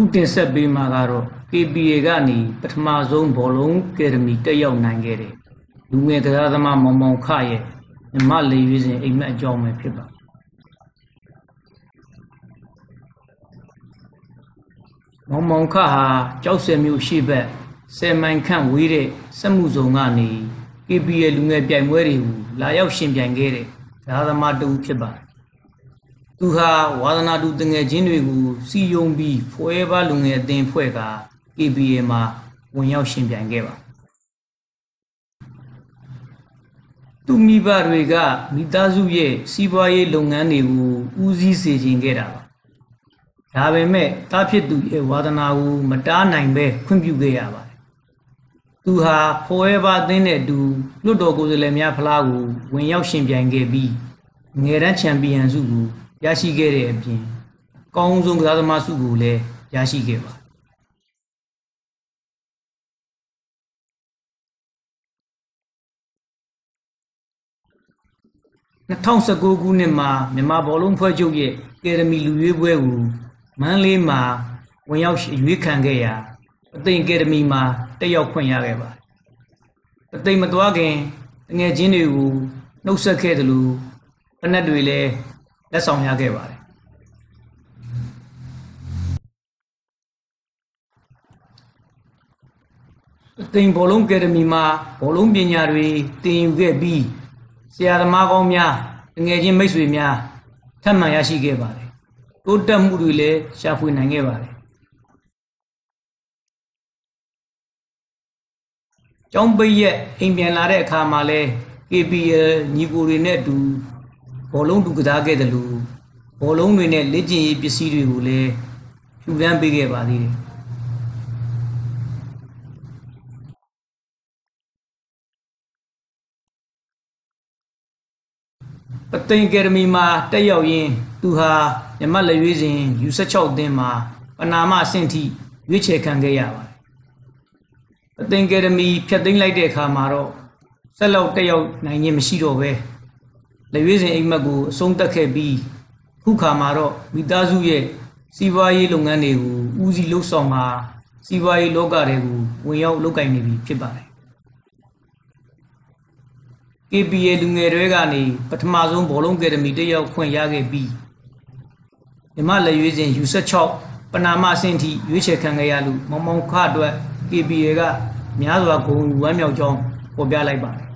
ခုတင်ဆက်ပေးမှာကတော့ KPA ကနေပထမဆုံးဘောလုံးကယ်ဒမီတက်ရောက်နိုင်ခဲ့တဲ့လူငယ်ကစားသမားမောင်မောင်ခရဲ့မြမလေးရွေးစဉ်အိမ်မက်အကြောင်းပဲဖြစ်ပါတယ်မောင်မောင်ခဟာကြောက်စဲမျိုးရှိဘက်ဆယ်မိုင်ခန့်ဝေးတဲ့စက်မှုဇုံကနေ KPA လူငယ်ပြိုင်ပွဲတွေကိုလာရောက်ရှင်ပြိုင်ခဲ့တဲ့ကစားသမားတူဖြစ်ပါတယ် သူဟာဝါသနာတူတငယ်ချင်းတွေကိုစီယုံပြီး Forever လူငယ်အသင်းဖွဲ့က KPA မှာဝင်ရောက်ရှင်ပြိုင်ခဲ့ပါသူမိဘတွေကမိသားစုရဲ့စီးပွားရေးလုပ်ငန်းတွေကိုဦးစီးစေခြင်းခဲ့တာပါဒါပေမဲ့တားဖြစ်သူရဲ့ဝါသနာကိုမတားနိုင်ပဲခွင့်ပြုခဲ့ရပါတယ်သူဟာ Forever အသင်းနဲ့အတူလွတ်တော်ကိုယ်စားလှယ်များဖလားကိုဝင်ရောက်ရှင်ပြိုင်ခဲ့ပြီးငယ်တန်းချန်ပီယံဆုကို ရရှိခဲ့တဲ့အပြင်အကောင်းဆုံးကစားသမားဆုကိုလည်းရရှိခဲ့ပါတယ်2019ခုနှစ်မှာမြန်မာဘောလုံးဖွဲ့ချုပ်ရဲ့ကယ်ဒမီလူရွေးပွဲကိုမန်းလေးမှာဝင်ရောက်ရွေးခံခဲ့ရာအသိင်ကယ်ဒမီမှာတက်ရောက်ခွင့်ရခဲ့ပါတယ်။အသိင်မသွားခင်တငယ်ချင်းတွေကိုနှုတ်ဆက်ခဲ့တယ်လို့ဖနက်တွေလည်း လက်ဆောင်ရခဲ့ပါတယ်။အသိင်ဘောလုံးကယ်ဒမီမှာဘောလုံးပညာတွေတင်ယူခဲ့ပြီးဆရာသမားကောင်းများတငယ်ချင်းမိတ်ဆွေများထပ်မံရရှိခဲ့ပါတယ်။တိုးတက်မှုတွေလည်းရှာဖွေနိုင်ခဲ့ပါတယ်။ကျောင်းပိတ်ရက်အိမ်ပြန်လာတဲ့အခါမှာလဲ KPL ညီကိုတွေနဲ့အတူ ဘောလုံးတူကစားခဲ့တယ်လို့ဘောလုံးတွေနဲ့လက်ကျင်ရေးပစ္စည်းတွေကိုလည်းဖြူလန်းပေးခဲ့ပါသေးတယ်။ပသိမ်အကယ်ဒမီမှာတက်ရောက်ရင်းသူဟာမြမလက်ရွေးစဉ် U16 အသင်းမှာပနာမအဆင့်ထိရွေးချယ်ခံခဲ့ရပါတယ်။ပသိမ်အကယ်ဒမီဖြတ်သိမ်းလိုက်တဲ့အခါမှာတော့ဆက်လောက်တက်ရောက်နိုင်ခြင်းမရှိတော့ပဲ လက်ရွေးစဉ်အိမ်မက်ကိုအဆုံးသတ်ခဲ့ပြီးခုခါမှာတော့မိသားစုရဲ့စီးပွားရေးလုပ်ငန်းတွေကိုဦးစီးလှုပ်ဆောင်မှာစီးပွားရေးလောကတွေကိုဝင်ရောက်လုပ်ကိုင်နေပြီဖြစ်ပါတယ်။ KPA လူငယ်တွေကနေပထမဆုံးဘောလုံးအကယ်ဒမီတက်ရောက်ခွင့်ရခဲ့ပြီးမြမလက်ရွေးစဉ် U16 ပနာမအဆင့်ထိရွေးချယ်ခံခဲ့ရလို့မောင်မောင်ခအတွက် KPA ကများစွာဂုဏ်ယူဝမ်းမြောက်ကြောင်းပေါ်ပြလိုက်ပါတယ်